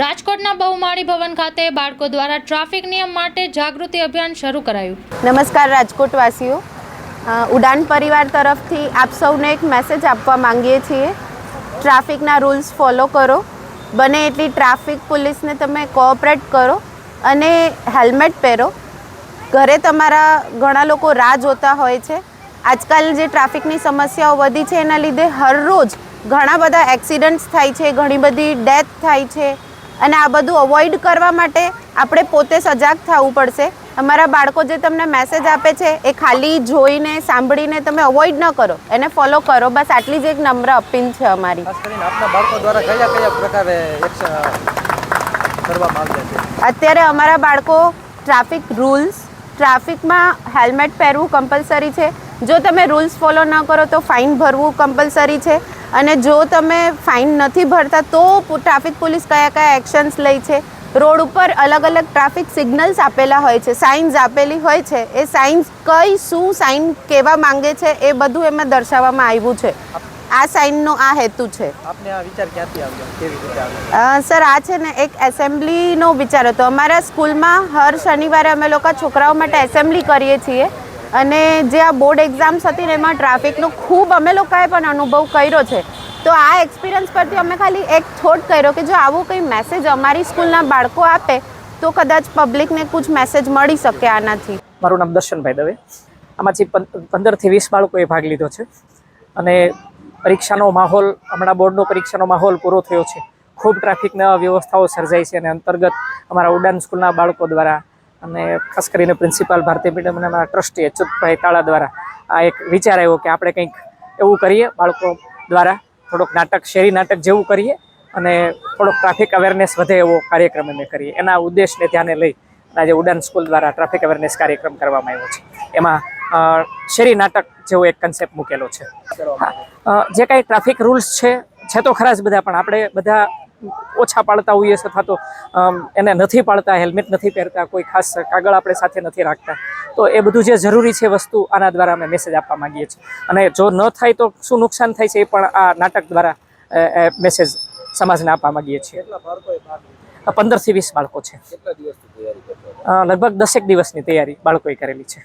રાજકોટના બહુમાળી ભવન ખાતે બાળકો દ્વારા ટ્રાફિક નિયમ માટે જાગૃતિ અભિયાન શરૂ કરાયું. નમસ્કાર રાજકોટવાસીઓ. ઉડાન પરિવાર તરફથી આપ સૌને એક મેસેજ આપવા માંગીએ છીએ. ટ્રાફિકના રૂલ્સ ફોલો કરો. બને એટલી ટ્રાફિક પોલીસને તમે કોઓપરેટ કરો અને હેલ્મેટ પહેરો. ઘરે તમારા ઘણા લોકો રાહ જોતા હોય છે. આજકાલ જે ટ્રાફિકની સમસ્યાઓ વધી છે એના લીધે હરરોજ ઘણા બધા એક્સિડન્ટ્સ થાય છે, ઘણી બધી ડેથ થાય છે. અને આ બધું અવોઇડ કરવા માટે આપણે પોતે સજાગ થવું પડશે. અમારા બાળકો જે તમને મેસેજ આપે છે એ ખાલી જોઈને સાંભળીને તમે અવોઇડ ન કરો. એને ફોલો કરો. બસ આટલી જ એક નમ્ર અપીલ છે અમારી. અત્યારે અમારા બાળકો ટ્રાફિક રૂલ્સ ટ્રાફિકમાં હેલ્મેટ પહેરવું કમ્પલસરી છે. જો તમે રૂલ્સ ફોલો ન કરો તો ફાઇન ભરવું કમ્પલસરી છે. અને જો તમે ફાઇન નથી ભરતા તો ટ્રાફિક પોલીસ કયા કયા એક્શન્સ લે છે. રોડ ઉપર અલગ અલગ ટ્રાફિક સિગ્નલ્સ આપેલા હોય છે સાઇન્સ આપેલી હોય છે. એ સાઇન્સ કઈ શું સાઇન કેવા માંગે છે એ બધું એમાં દર્શાવવામાં આવ્યું છે. આ સાઇનનો આ હેતુ છે. સર આ છે ને એક એસેમ્બલીનો વિચાર હતો. અમારા સ્કૂલમાં હર શનિવારે અમે લોકો છોકરાઓ માટે એસેમ્બલી કરીએ છીએ. અને જે આ બોર્ડ એક્ઝામ્સ હતી ને એમાં ટ્રાફિકનો ખૂબ અમે લોકોએ પણ અનુભવ કર્યો છે. તો આ એક્સપિરિયન્સ પરથી અમે ખાલી એક થોટ કર્યો કે જો આવો કંઈ મેસેજ અમારી સ્કૂલના બાળકો આપે, તો કદાચ પબ્લિકને કુછ મેસેજ મળી શકે આનાથી. મારું નામ દર્શનભાઈ દવે. આમાંથી પંદરથી વીસ બાળકોએ ભાગ લીધો છે. અને પરીક્ષાનો માહોલ, હમણાં બોર્ડનો પરીક્ષાનો માહોલ પૂરો થયો છે. ખૂબ ટ્રાફિકના વ્યવસ્થાઓ સર્જાઈ છે અને અંતર્ગત અમારા ઉડાન સ્કૂલના બાળકો દ્વારા અને ખાસ કરીને પ્રિન્સિપાલ ભારતી મીડિયમ અને અમારા ટ્રસ્ટી અચ્યુતભાઈ તાળા દ્વારા આ એક વિચાર આવ્યો કે આપણે કંઈક એવું કરીએ બાળકો દ્વારા થોડોક નાટક શેરી નાટક જેવું કરીએ અને થોડોક ટ્રાફિક અવેરનેસ વધે એવો કાર્યક્રમ અમે કરીએ. એના ઉદ્દેશને ધ્યાને લઈ આજે ઉડાન સ્કૂલ દ્વારા ટ્રાફિક અવેરનેસ કાર્યક્રમ કરવામાં આવ્યો છે. એમાં શેરી નાટક જેવો એક કન્સેપ્ટ મૂકેલો છે. જે કાંઈ ટ્રાફિક રૂલ્સ છે છે તો ખરા જ બધા પણ આપણે બધા ઓછા પાળતા હોઈએ છતાં તો એને નથી પાળતા હેલ્મેટ નથી પહેરતા કોઈ ખાસ કાગળ આપણે સાથે નથી રાખતા. તો એ બધું જે જરૂરી છે વસ્તુ આના દ્વારા અમે મેસેજ આપવા માંગીએ છીએ. અને જો ન થાય તો શું નુકસાન થાય છે એ પણ આ નાટક દ્વારા મેસેજ સમાજને આપવા માંગીએ છીએ. પંદરથી વીસ બાળકો છે. લગભગ દસેક દિવસની તૈયારી બાળકોએ કરેલી છે.